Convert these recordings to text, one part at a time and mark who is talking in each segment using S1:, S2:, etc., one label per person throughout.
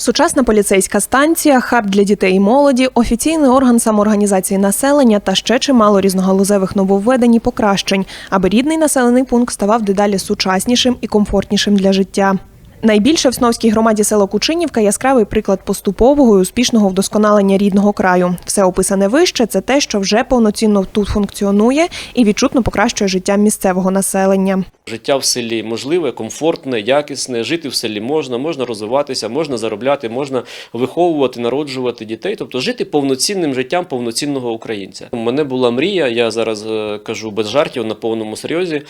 S1: Сучасна поліцейська станція, хаб для дітей і молоді, офіційний орган самоорганізації населення та ще чимало різногалузевих нововведень і покращень, аби рідний населений пункт ставав дедалі сучаснішим і комфортнішим для життя. Найбільше в Сновській громаді село Кучинівка яскравий приклад поступового і успішного вдосконалення рідного краю. Все описане вище це те, що вже повноцінно тут функціонує і відчутно покращує життя місцевого населення.
S2: Життя в селі можливе, комфортне, якісне. Жити в селі можна, можна розвиватися, можна заробляти, можна виховувати, народжувати дітей, тобто жити повноцінним життям повноцінного українця. У мене була мрія, я зараз е, кажу без жартів на повному серйозі.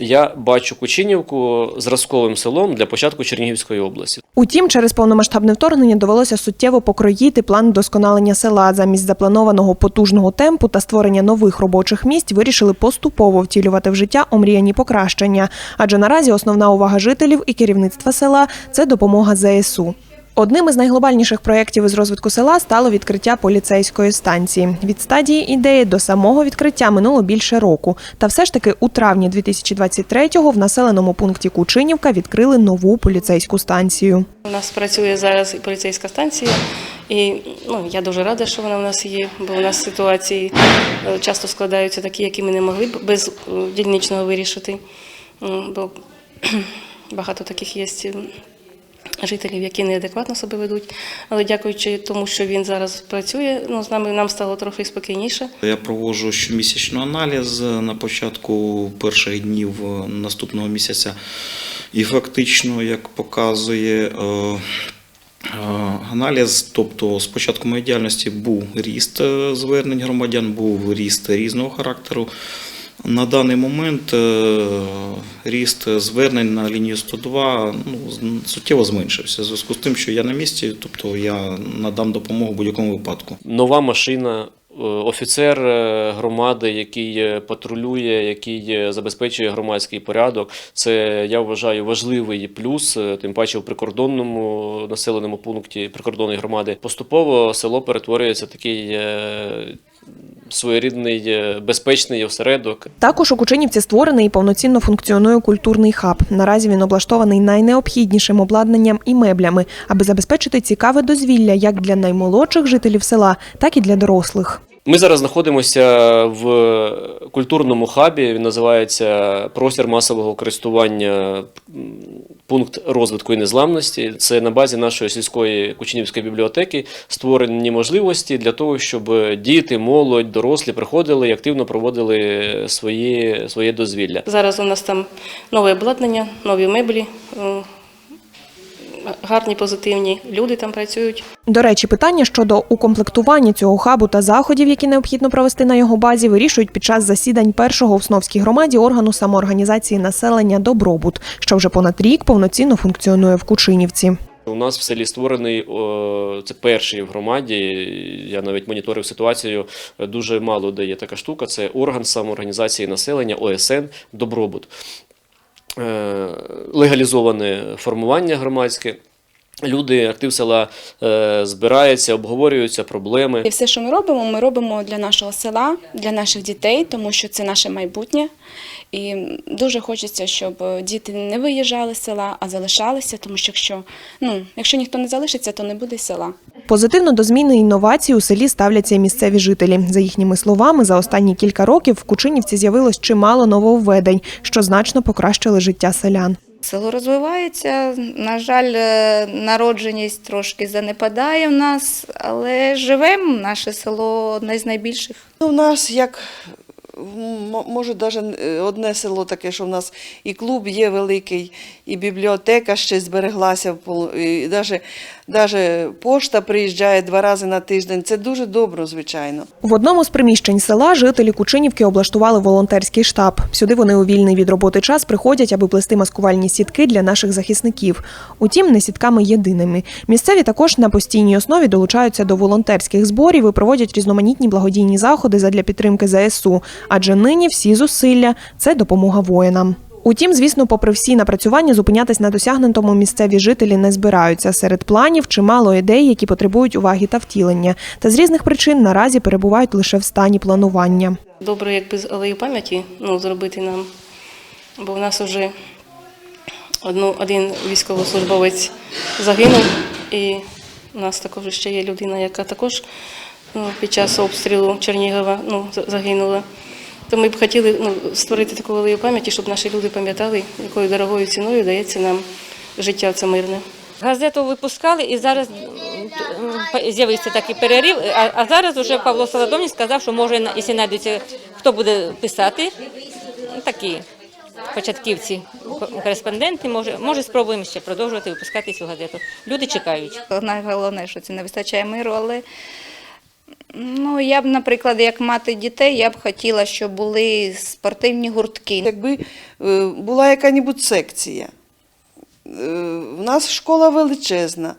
S2: Я бачу Кучинівку зразковим селом для початку Чернігівської області.
S1: Утім, через повномасштабне вторгнення довелося суттєво покроїти план вдосконалення села. Замість запланованого потужного темпу та створення нових робочих місць вирішили поступово втілювати в життя омріяні покращення. Адже наразі основна увага жителів і керівництва села це допомога ЗСУ. Одним із найглобальніших проєктів із розвитку села стало відкриття поліцейської станції. Від стадії ідеї до самого відкриття минуло більше року. Та все ж таки у травні 2023-го в населеному пункті Кучинівка відкрили нову поліцейську станцію.
S3: У нас працює зараз і поліцейська станція, і ну, я дуже рада, що вона у нас є, бо у нас ситуації е, часто складаються такі, які ми не могли б без е, дільничного вирішити. Бо багато таких є жителів, які неадекватно себе ведуть. Але дякуючи тому, що він зараз працює, ну, з нами нам стало трохи спокійніше.
S4: Я проводжу щомісячний аналіз на початку перших днів е, наступного місяця. І фактично, як показує е, е, аналіз, тобто з початку моєї діяльності був ріст звернень громадян, був ріст різного характеру. На даний момент е, ріст звернень на лінію 102 ну, суттєво зменшився. Зв'язку з тим, що я на місці, тобто я надам допомогу будь-якому випадку.
S2: нова машина, е, офіцер е, громади, який патрулює, який забезпечує громадський порядок. Це я вважаю важливий плюс, тим паче в прикордонному населеному пункті прикордонної громади. Поступово село перетворюється такий своєрідний е, безпечний осередок.
S1: Також у Кучинівці створений і повноцінно функціонує культурний хаб. Наразі він облаштований найнеобхіднішим обладнанням і меблями, аби забезпечити цікаве дозвілля як для наймолодших жителів села, так і для дорослих.
S2: Ми зараз знаходимося в культурному хабі. Він називається Простір масового користування. Пункт розвитку і незламності. Це на базі нашої сільської Кучинівської бібліотеки створені можливості для того, щоб діти, молодь, дорослі приходили і активно проводили свої, своє дозвілля.
S3: Зараз у нас там нове обладнання, нові меблі, е, гарні, позитивні люди там працюють.
S1: До речі, питання щодо укомплектування цього хабу та заходів, які необхідно провести на його базі, вирішують під час засідань першого в Сновській громаді органу самоорганізації населення Добробут, що вже понад рік повноцінно функціонує в Кучинівці.
S2: У нас в селі створений це перший в громаді. Я навіть моніторив ситуацію. Дуже мало де є така штука. Це орган самоорганізації населення ОСН Добробут. Е, Легалізоване формування громадське. Люди, актив села е, збираються, обговорюються проблеми.
S5: І все, що ми робимо, ми робимо для нашого села, для наших дітей, тому що це наше майбутнє. І дуже хочеться, щоб діти не виїжджали з села, а залишалися, тому що якщо, ну, якщо ніхто не залишиться, то не буде села.
S1: Позитивно до зміни інновацій у селі ставляться місцеві жителі. За їхніми словами, за останні кілька років в Кучинівці з'явилось чимало нововведень, що значно покращили життя селян.
S6: Село розвивається. На жаль, е, народженість трошки занепадає в нас, але живемо. Наше село одне з найбільших.
S7: Ну, У нас як може навіть одне село таке, що в нас і клуб є великий, і бібліотека ще збереглася, і навіть, навіть пошта приїжджає два рази на тиждень. Це дуже добре, звичайно.
S1: В одному з приміщень села жителі Кучинівки облаштували волонтерський штаб. Сюди вони у вільний від роботи час приходять, аби плести маскувальні сітки для наших захисників. Утім, не сітками єдиними. Місцеві також на постійній основі долучаються до волонтерських зборів і проводять різноманітні благодійні заходи задля підтримки ЗСУ. Адже нині всі зусилля це допомога воїнам. Утім, звісно, попри всі напрацювання, зупинятись на досягнутому місцеві жителі не збираються. Серед планів чимало ідей, які потребують уваги та втілення. Та з різних причин наразі перебувають лише в стані планування.
S3: Добре, якби з алею пам'яті ну, зробити нам, бо в нас вже Одну, один військовослужбовець загинув, і у нас також ще є людина, яка також ну, під час обстрілу Чернігова ну, загинула. То ми б хотіли ну, створити таку велику пам'ять, щоб наші люди пам'ятали, якою дорогою ціною дається нам життя це мирне.
S8: Газету випускали і зараз м, з'явився такий перерив. А, а зараз вже Павло Солодовник сказав, що може, на- якщо знайдеться, хто буде писати, ну, такі початківці, кореспонденти, може, може спробуємо ще продовжувати випускати цю газету. Люди чекають.
S6: Найголовніше, що це не вистачає миру, але ну, я б, наприклад, як мати дітей, я б хотіла, щоб були спортивні гуртки.
S7: Якби е, була яка-небудь секція. Е, В нас школа величезна.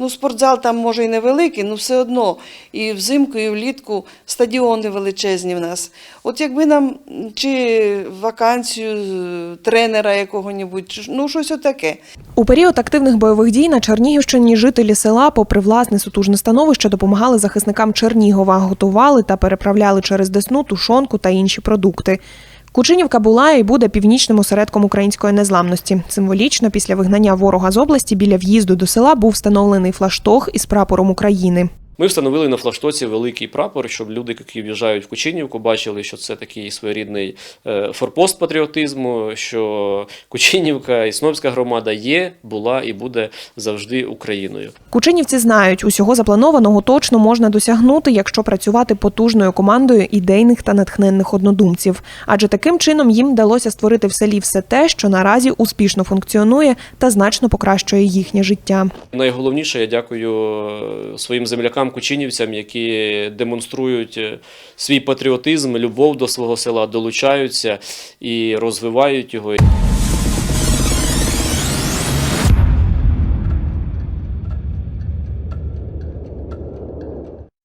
S7: Ну, спортзал там може і невеликий, але все одно і взимку, і влітку стадіони величезні в нас. От якби нам чи вакансію е, тренера якого-небудь, ну щось отаке.
S1: У період активних бойових дій на Чернігівщині жителі села, попри власне сутужне становище, допомагали захисникам Чернігова, готували та переправляли через Десну тушонку та інші продукти. Кучинівка була і буде північним осередком української незламності. Символічно після вигнання ворога з області біля в'їзду до села був встановлений флаштог із прапором України.
S2: Ми встановили на флагштоці великий прапор, щоб люди, які в'їжджають в Кучинівку, бачили, що це такий своєрідний е, форпост патріотизму, що Кучинівка і Снопська громада є, була і буде завжди Україною.
S1: Кучинівці знають, усього запланованого точно можна досягнути, якщо працювати потужною командою ідейних та натхненних однодумців. Адже таким чином їм вдалося створити в селі все те, що наразі успішно функціонує та значно покращує їхнє життя.
S2: Найголовніше я дякую е, своїм землякам кучинівцям, які демонструють е, свій патріотизм, любов до свого села, долучаються і розвивають його.